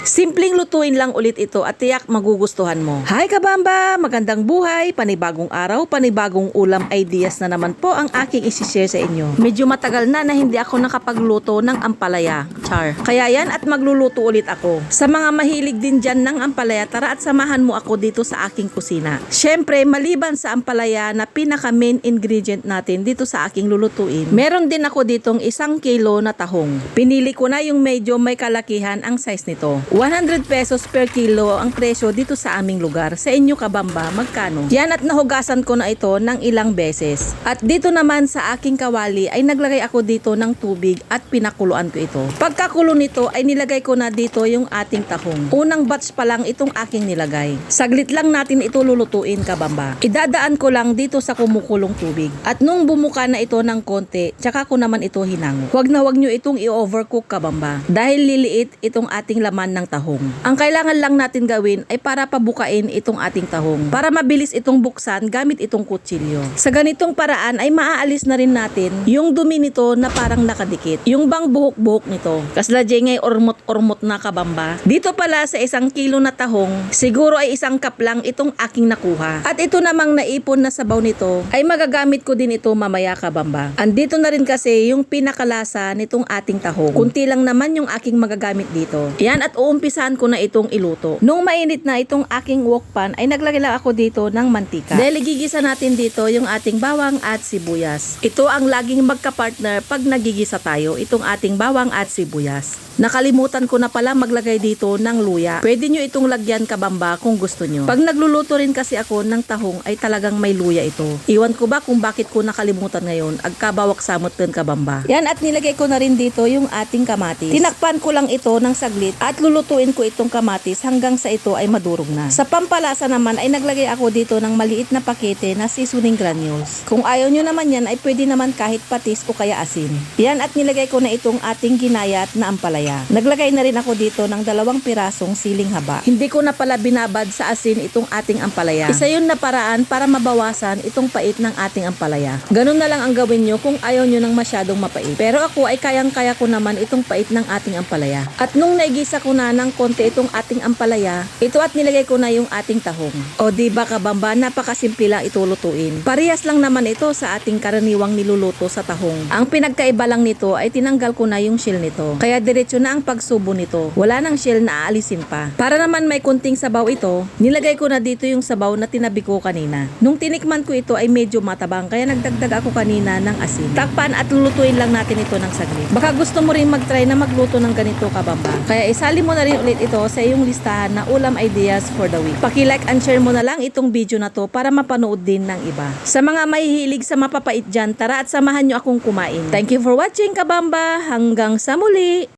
Simpleng lutuin lang ulit ito at tiyak magugustuhan mo. Hi kabamba! Magandang buhay, panibagong araw, panibagong ulam ideas na naman po ang aking isishare sa inyo. Medyo matagal na na hindi ako nakapagluto ng ampalaya. Char. Kaya yan at magluluto ulit ako. Sa mga mahilig din dyan ng ampalaya, tara at samahan mo ako dito sa aking kusina. Syempre, maliban sa ampalaya na pinaka main ingredient natin dito sa aking lulutuin, meron din ako ditong isang kilo na tahong. Pinili ko na yung medyo may kalakihan ang size nito. 100 pesos per kilo ang presyo dito sa aming lugar. Sa inyo kabamba, magkano? Yan at nahugasan ko na ito ng ilang beses. At dito naman sa aking kawali ay naglagay ako dito ng tubig at pinakuluan ko ito. Pagkakulo nito ay nilagay ko na dito yung ating tahong. Unang batch pa lang itong aking nilagay. Saglit lang natin ito lulutuin kabamba. Idadaan ko lang dito sa kumukulong tubig. At nung bumuka na ito ng konti, tsaka ko naman ito hinango. Huwag na huwag nyo itong i-overcook kabamba. Dahil liliit itong ating laman ng tahong. Ang kailangan lang natin gawin ay para pabukain itong ating tahong. Para mabilis itong buksan gamit itong kutsilyo. Sa ganitong paraan ay maaalis na rin natin yung dumi nito na parang nakadikit. Yung bang buhok-buhok nito. Kasla ngay ormot-ormot na kabamba. Dito pala sa isang kilo na tahong, siguro ay isang cup lang itong aking nakuha. At ito namang naipon na sabaw nito ay magagamit ko din ito mamaya kabamba. Andito na rin kasi yung pinakalasa nitong ating tahong. Kunti lang naman yung aking magagamit dito. Yan at uumpisahan ko na itong iluto. Nung mainit na itong aking wok pan ay naglagay lang ako dito ng mantika. Dahil gigisa natin dito yung ating bawang at sibuyas. Ito ang laging magka-partner pag nagigisa tayo, itong ating bawang at sibuyas. Nakalimutan ko na pala maglagay dito ng luya. Pwede nyo itong lagyan kabamba kung gusto nyo. Pag nagluluto rin kasi ako ng tahong ay talagang may luya ito. Iwan ko ba kung bakit ko nakalimutan ngayon? Agkabawak samot din kabamba. Yan at nilagay ko na rin dito yung ating kamatis. Tinakpan ko lang ito ng saglit at lulutuin ko itong kamatis hanggang sa ito ay madurog na. Sa pampalasa naman ay naglagay ako dito ng maliit na pakete na seasoning granules. Kung ayaw nyo naman yan ay pwede naman kahit patis o kaya asin. Yan at nilagay ko na itong ating ginayat na ampalaya. Naglagay na rin ako dito ng dalawang pirasong siling haba. Hindi ko na pala binabad sa asin itong ating ampalaya. Isa yun na paraan para mabawasan itong pait ng ating ampalaya. Ganun na lang ang gawin nyo kung ayaw nyo ng masyadong mapait. Pero ako ay kayang-kaya ko naman itong pait ng ating ampalaya. At nung naigisa ko na ng konti itong ating ampalaya, ito at nilagay ko na yung ating tahong. O di ba kabamba, napakasimple lang ito lutuin. Parehas lang naman ito sa ating karaniwang niluluto sa tahong. Ang pinagkaiba lang nito ay tinanggal ko na yung shell nito. Kaya diretso na ang pagsubo nito. Wala nang shell na aalisin pa. Para naman may kunting sabaw ito, nilagay ko na dito yung sabaw na tinabi ko kanina. Nung tinikman ko ito ay medyo matabang kaya nagdagdag ako kanina ng asin. Takpan at lulutuin lang natin ito ng saglit. Baka gusto mo rin mag-try na magluto ng ganito kabamba. Kaya isali mo na rin ulit ito sa iyong listahan na ulam ideas for the week. Paki-like and share mo na lang itong video na to para mapanood din ng iba. Sa mga mahihilig sa mapapait dyan, tara at samahan nyo akong kumain. Thank you for watching kabamba. Hanggang sa muli!